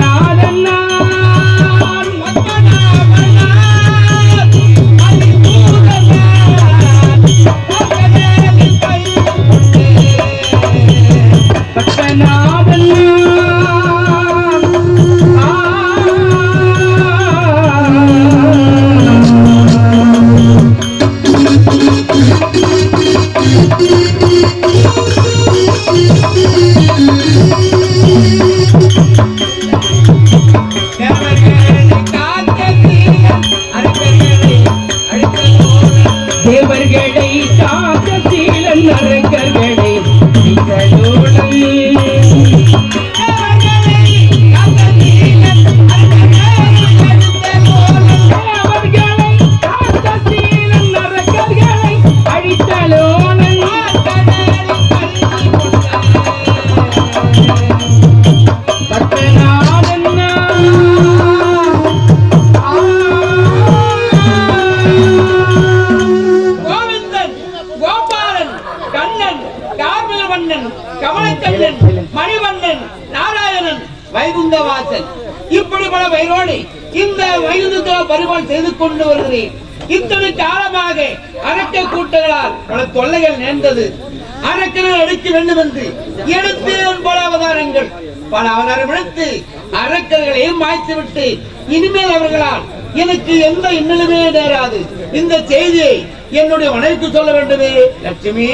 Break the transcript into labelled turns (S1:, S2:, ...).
S1: ना Siempre மாவண்ணன் கமலக்கண்ணன் மணிவண்ணன் நாராயணன் வைகுண்டவாசன் இப்படி பல வயலோடு இந்த வைகுந்தத்துவ பரிமாள் செய்து கொண்டு வருகிறேன். இத்தனை காலமாக அரக்க கூட்டங்களால் பல தொல்லைகள் நேர்ந்தது. அரக்கனை எடுக்க வேண்டும் என்று எடுத்து பல அவதாரங்கள். பல அவதாரம் எடுத்து அரக்கர்களையும் மாய்த்துவிட்டு இனிமேல் அவர்களால் எனக்கு எந்த இன்னலுமே நேராது. இந்த செய்தியை என்னுடைய மனைவிக்கு சொல்ல வேண்டுமே லட்சுமி.